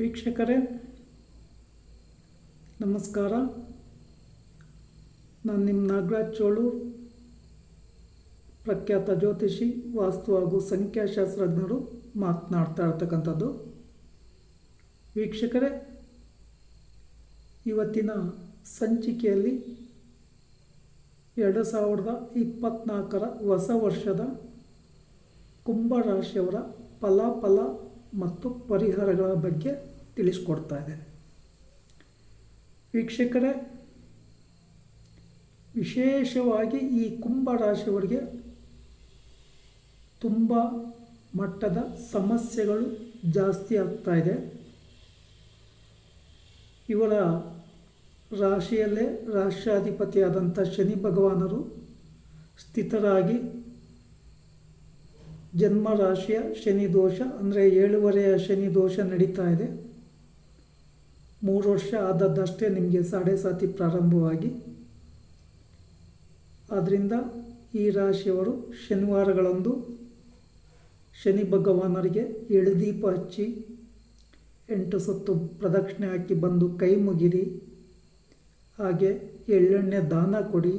ವೀಕ್ಷಕರೇ, ನಮಸ್ಕಾರ. ನಾನು ನಿಮ್ಮ ನಾಗರಾಜ್ ಚೋಳು, ಪ್ರಖ್ಯಾತ ಜ್ಯೋತಿಷಿ, ವಾಸ್ತು ಹಾಗೂ ಸಂಖ್ಯಾಶಾಸ್ತ್ರಜ್ಞರು ಮಾತನಾಡ್ತಾ ಇರ್ತಕ್ಕಂಥದ್ದು. ವೀಕ್ಷಕರೇ, ಇವತ್ತಿನ ಸಂಚಿಕೆಯಲ್ಲಿ ಎರಡು ಸಾವಿರದ ಇಪ್ಪತ್ತ್ನಾಲ್ಕರ ಹೊಸ ವರ್ಷದ ಕುಂಭರಾಶಿಯವರ ಫಲಾಫಲ ಮತ್ತು ಪರಿಹಾರಗಳ ಬಗ್ಗೆ ತಿಳಿಸ್ಕೊಡ್ತಾ ಇದ್ದೇನೆ. ವೀಕ್ಷಕರೇ, ವಿಶೇಷವಾಗಿ ಈ ಕುಂಭ ರಾಶಿಯವರಿಗೆ ತುಂಬ ಮಟ್ಟದ ಸಮಸ್ಯೆಗಳು ಜಾಸ್ತಿ ಆಗ್ತಾ ಇದೆ. ಇವರ ರಾಶಿಯಲ್ಲೇ ರಾಷ್ಟ್ರಾಧಿಪತಿಯಾದಂಥ ಶನಿ ಭಗವಾನರು ಸ್ಥಿತರಾಗಿ ಜನ್ಮ ರಾಶಿಯ ಶನಿ ದೋಷ, ಅಂದರೆ ಏಳುವರೆಯ ಶನಿ ದೋಷ ನಡೀತಾ ಇದೆ. ಮೂರು ವರ್ಷ ಆದದ್ದಷ್ಟೇ ನಿಮಗೆ ಸಾಡೆ ಸಾತಿ ಪ್ರಾರಂಭವಾಗಿ. ಆದ್ದರಿಂದ ಈ ರಾಶಿಯವರು ಶನಿವಾರಗಳಂದು ಶನಿ ಭಗವಾನರಿಗೆ ಎಳುದೀಪ ಹಚ್ಚಿ ಎಂಟು ಸುತ್ತು ಪ್ರದಕ್ಷಿಣೆ ಹಾಕಿ ಬಂದು ಕೈ ಮುಗಿರಿ. ಹಾಗೆ ಎಳ್ಳೆಣ್ಣೆ ದಾನ ಕೊಡಿ.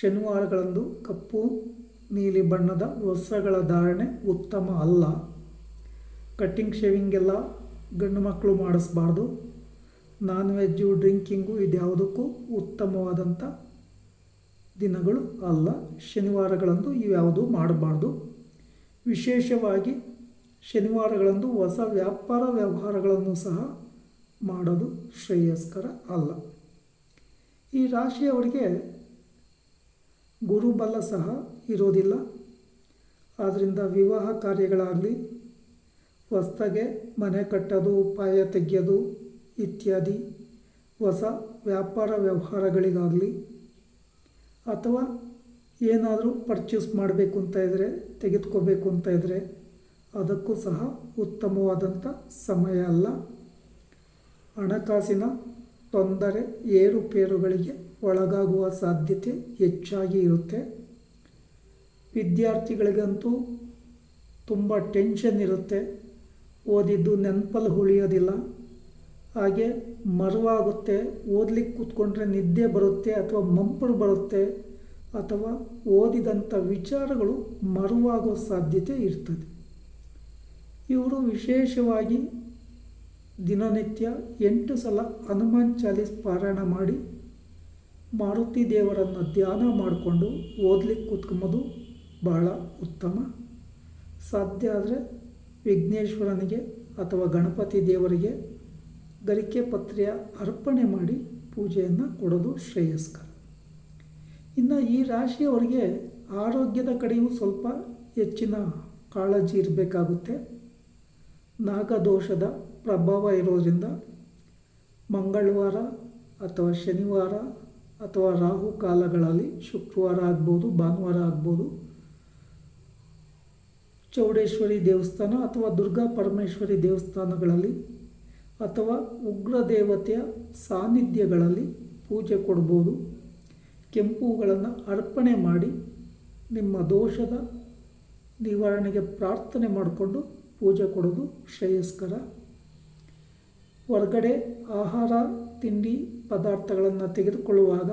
ಶನಿವಾರಗಳಂದು ಕಪ್ಪು, ನೀಲಿ ಬಣ್ಣದ ವಸ್ತ್ರಗಳ ಧಾರಣೆ ಉತ್ತಮ ಅಲ್ಲ. ಕಟ್ಟಿಂಗ್ ಶೇವಿಂಗ್ ಎಲ್ಲ ಗಂಡು ಮಕ್ಕಳು ಮಾಡಿಸ್ಬಾರ್ದು. ನಾನ್ ವೆಜ್ಜು ಡ್ರಿಂಕಿಂಗು ಇದ್ಯಾವುದಕ್ಕೂ ಉತ್ತಮವಾದಂಥ ದಿನಗಳು ಅಲ್ಲ. ಶನಿವಾರಗಳಂದು ಇವ್ಯಾವುದೂ ಮಾಡಬಾರ್ದು. ವಿಶೇಷವಾಗಿ ಶನಿವಾರಗಳಂದು ಹೊಸ ವ್ಯಾಪಾರ ವ್ಯವಹಾರಗಳನ್ನು ಸಹ ಮಾಡೋದು ಶ್ರೇಯಸ್ಕರ ಅಲ್ಲ. ಈ ರಾಶಿಯವರಿಗೆ ಗುರುಬಲ ಸಹ ಇರೋದಿಲ್ಲ. ಆದ್ದರಿಂದ ವಿವಾಹ ಕಾರ್ಯಗಳಾಗಲಿ ಹೊಸ್ದಾಗೆ ಮನೆ ಕಟ್ಟೋದು, ಉಪಾಯ ತೆಗೆಯೋದು ಇತ್ಯಾದಿ ಹೊಸ ವ್ಯಾಪಾರ ವ್ಯವಹಾರಗಳಿಗಾಗಲಿ ಅಥವಾ ಏನಾದರೂ ಪರ್ಚೇಸ್ ಮಾಡಬೇಕು ಅಂತ ಇದ್ದರೆ ತೆಗೆದುಕೋಬೇಕು ಅಂತ ಇದ್ದರೆ ಅದಕ್ಕೂ ಸಹ ಉತ್ತಮವಾದಂಥ ಸಮಯ ಅಲ್ಲ. ಹಣಕಾಸಿನ ತೊಂದರೆ ಏರುಪೇರುಗಳಿಗೆ ಒಳಗಾಗುವ ಸಾಧ್ಯತೆ ಹೆಚ್ಚಾಗಿ ಇರುತ್ತೆ. ವಿದ್ಯಾರ್ಥಿಗಳಿಗಂತೂ ತುಂಬ ಟೆನ್ಷನ್ ಇರುತ್ತೆ. ಓದಿದ್ದು ನೆನಪಲ್ಲಿ ಉಳಿಯೋದಿಲ್ಲ. ಹಾಗೆ ಮರುವಾಗುತ್ತೆ, ಓದಲಿಕ್ಕೆ ಕೂತ್ಕೊಂಡ್ರೆ ನಿದ್ದೆ ಬರುತ್ತೆ ಅಥವಾ ಮಂಪರು ಬರುತ್ತೆ ಅಥವಾ ಓದಿದಂಥ ವಿಚಾರಗಳು ಮರವಾಗೋ ಸಾಧ್ಯತೆ ಇರ್ತದೆ. ಇವರು ವಿಶೇಷವಾಗಿ ದಿನನಿತ್ಯ ಎಂಟು ಸಲ ಹನುಮಾನ್ ಚಾಲೀಸ್ ಪಾರಾಯಣ ಮಾಡಿ ಮಾರುತಿ ದೇವರನ್ನು ಧ್ಯಾನ ಮಾಡಿಕೊಂಡು ಓದಲಿಕ್ಕೆ ಕೂತ್ಕೊಂಬೋದು ಬಹಳ ಉತ್ತಮ. ಸಾಧ್ಯ ಆದರೆ ವಿಘ್ನೇಶ್ವರನಿಗೆ ಅಥವಾ ಗಣಪತಿ ದೇವರಿಗೆ ಗರಿಕೆ ಪತ್ರೆಯ ಅರ್ಪಣೆ ಮಾಡಿ ಪೂಜೆಯನ್ನು ಕೊಡೋದು ಶ್ರೇಯಸ್ಕರ. ಇನ್ನು ಈ ರಾಶಿಯವರಿಗೆ ಆರೋಗ್ಯದ ಕಡೆಯೂ ಸ್ವಲ್ಪ ಹೆಚ್ಚಿನ ಕಾಳಜಿ ಇರಬೇಕಾಗುತ್ತೆ. ನಾಗದೋಷದ ಪ್ರಭಾವ ಇರೋದರಿಂದ ಮಂಗಳವಾರ ಅಥವಾ ಶನಿವಾರ ಅಥವಾ ರಾಹು ಕಾಲಗಳಲ್ಲಿ ಶುಕ್ರವಾರ ಆಗ್ಬೋದು, ಭಾನುವಾರ ಆಗ್ಬೋದು ಚೌಡೇಶ್ವರಿ ದೇವಸ್ಥಾನ ಅಥವಾ ದುರ್ಗಾ ಪರಮೇಶ್ವರಿ ದೇವಸ್ಥಾನಗಳಲ್ಲಿ ಅಥವಾ ಉಗ್ರ ದೇವತೆಯ ಸಾನ್ನಿಧ್ಯಗಳಲ್ಲಿ ಪೂಜೆ ಕೊಡ್ಬೋದು. ಕೆಂಪುಗಳನ್ನು ಅರ್ಪಣೆ ಮಾಡಿ ನಿಮ್ಮ ದೋಷದ ನಿವಾರಣೆಗೆ ಪ್ರಾರ್ಥನೆ ಮಾಡಿಕೊಂಡು ಪೂಜೆ ಕೊಡೋದು ಶ್ರೇಯಸ್ಕರ. ಹೊರಗಡೆ ಆಹಾರ, ತಿಂಡಿ ಪದಾರ್ಥಗಳನ್ನು ತೆಗೆದುಕೊಳ್ಳುವಾಗ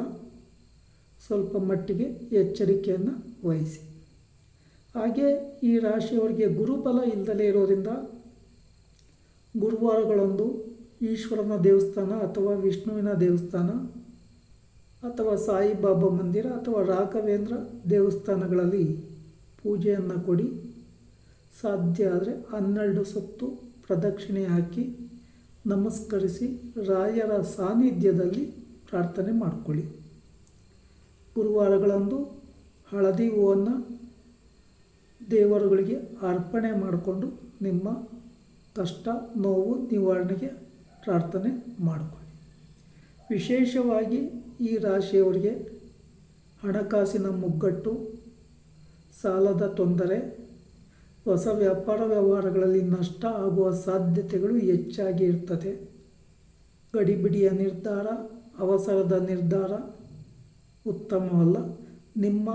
ಸ್ವಲ್ಪ ಮಟ್ಟಿಗೆ ಎಚ್ಚರಿಕೆಯನ್ನು ವಹಿಸಿ. ಹಾಗೆ ಈ ರಾಶಿಯವರಿಗೆ ಗುರುಬಲ ಇಲ್ಲದಲೇ ಇರೋದ್ರಿಂದ ಗುರುವಾರಗಳೊಂದು ಈಶ್ವರನ ದೇವಸ್ಥಾನ ಅಥವಾ ವಿಷ್ಣುವಿನ ದೇವಸ್ಥಾನ ಅಥವಾ ಸಾಯಿಬಾಬಾ ಮಂದಿರ ಅಥವಾ ರಾಘವೇಂದ್ರ ದೇವಸ್ಥಾನಗಳಲ್ಲಿ ಪೂಜೆಯನ್ನು ಕೊಡಿ. ಸಾಧ್ಯ ಆದರೆ ಹನ್ನೆರಡು ಸುತ್ತು ಪ್ರದಕ್ಷಿಣೆ ಹಾಕಿ ನಮಸ್ಕರಿಸಿ ರಾಯರ ಸಾನ್ನಿಧ್ಯದಲ್ಲಿ ಪ್ರಾರ್ಥನೆ ಮಾಡಿಕೊಳ್ಳಿ. ಗುರುವಾರಗಳಂದು ಹಳದಿ ಹೂವನ್ನು ದೇವರುಗಳಿಗೆ ಅರ್ಪಣೆ ಮಾಡಿಕೊಂಡು ನಿಮ್ಮ ಕಷ್ಟ ನೋವು ನಿವಾರಣೆಗೆ ಪ್ರಾರ್ಥನೆ ಮಾಡಿಕೊಳ್ಳಿ. ವಿಶೇಷವಾಗಿ ಈ ರಾಶಿಯವರಿಗೆ ಹಣಕಾಸಿನ ಮುಗ್ಗಟ್ಟು, ಸಾಲದ ತೊಂದರೆ, ಹೊಸ ವ್ಯಾಪಾರ ವ್ಯವಹಾರಗಳಲ್ಲಿ ನಷ್ಟ ಆಗುವ ಸಾಧ್ಯತೆಗಳು ಹೆಚ್ಚಾಗಿ ಇರ್ತದೆ. ಗಡಿಬಿಡಿಯ ನಿರ್ಧಾರ, ಅವಸರದ ನಿರ್ಧಾರ ಉತ್ತಮವಲ್ಲ. ನಿಮ್ಮ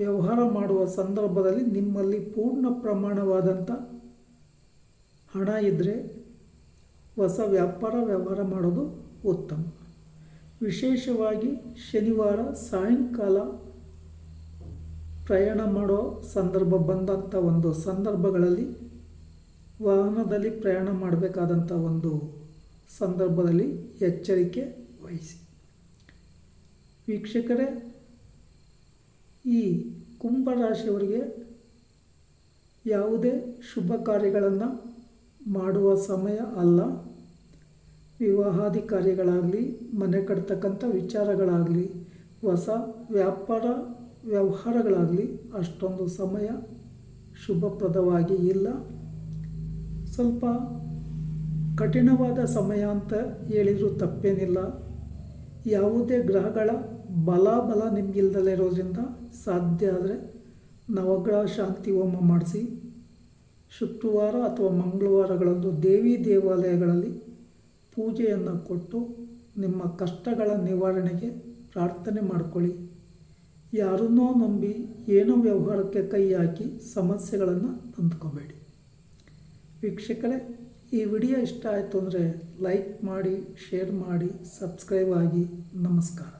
ವ್ಯವಹಾರ ಮಾಡುವ ಸಂದರ್ಭದಲ್ಲಿ ನಿಮ್ಮಲ್ಲಿ ಪೂರ್ಣ ಪ್ರಮಾಣವಾದಂಥ ಹಣ ಇದ್ದರೆ ಹೊಸ ವ್ಯಾಪಾರ ವ್ಯವಹಾರ ಮಾಡೋದು ಉತ್ತಮ. ವಿಶೇಷವಾಗಿ ಶನಿವಾರ ಸಾಯಂಕಾಲ ಪ್ರಯಾಣ ಮಾಡೋ ಸಂದರ್ಭ ಬಂದಂಥ ಒಂದು ಸಂದರ್ಭಗಳಲ್ಲಿ ವಾಹನದಲ್ಲಿ ಪ್ರಯಾಣ ಮಾಡಬೇಕಾದಂಥ ಒಂದು ಸಂದರ್ಭದಲ್ಲಿ ಎಚ್ಚರಿಕೆ ವಹಿಸಿ. ವೀಕ್ಷಕರೇ ಈ ಕುಂಭರಾಶಿಯವರಿಗೆ ಯಾವುದೇ ಶುಭ ಕಾರ್ಯಗಳನ್ನು ಮಾಡುವ ಸಮಯ ಅಲ್ಲ. ವಿವಾಹಾದಿ ಕಾರ್ಯಗಳಾಗಲಿ ಮನೆ ಕಟ್ತಕ್ಕಂಥ ವಿಚಾರಗಳಾಗಲಿ, ಹೊಸ ವ್ಯಾಪಾರ ವ್ಯವಹಾರಗಳಾಗಲಿ ಅಷ್ಟೊಂದು ಸಮಯ ಶುಭಪ್ರದವಾಗಿ ಇಲ್ಲ. ಸ್ವಲ್ಪ ಕಠಿಣವಾದ ಸಮಯ ಅಂತ ಹೇಳಿದರೂ ತಪ್ಪೇನಿಲ್ಲ. ಯಾವುದೇ ಗ್ರಹಗಳ ಬಲಾಬಲ ನಿಮಗಿಲ್ದಲೇ ಇರೋದ್ರಿಂದ ಸಾಧ್ಯ ಆದರೆ ನವಗ್ರಹ ಶಾಂತಿ ಹೋಮ ಮಾಡಿಸಿ. ಶುಕ್ರವಾರ ಅಥವಾ ಮಂಗಳವಾರಗಳಂದು ದೇವಿ ದೇವಾಲಯಗಳಲ್ಲಿ ಪೂಜೆಯನ್ನು ಕೊಟ್ಟು ನಿಮ್ಮ ಕಷ್ಟಗಳ ನಿವಾರಣೆಗೆ ಪ್ರಾರ್ಥನೆ ಮಾಡಿಕೊಳ್ಳಿ. ಯಾರನ್ನೋ ನಂಬಿ ಏನೋ ವ್ಯವಹಾರಕ್ಕೆ ಕೈ ಹಾಕಿ ಸಮಸ್ಯೆಗಳನ್ನು ತಂದುಕೋಬೇಡಿ. ವೀಕ್ಷಕರೇ ಈ ವಿಡಿಯೋ ಇಷ್ಟ ಆಯಿತು ಅಂದರೆ ಲೈಕ್ ಮಾಡಿ ಶೇರ್ ಮಾಡಿ ಸಬ್ಸ್ಕ್ರೈಬ್ ಆಗಿ. ನಮಸ್ಕಾರ.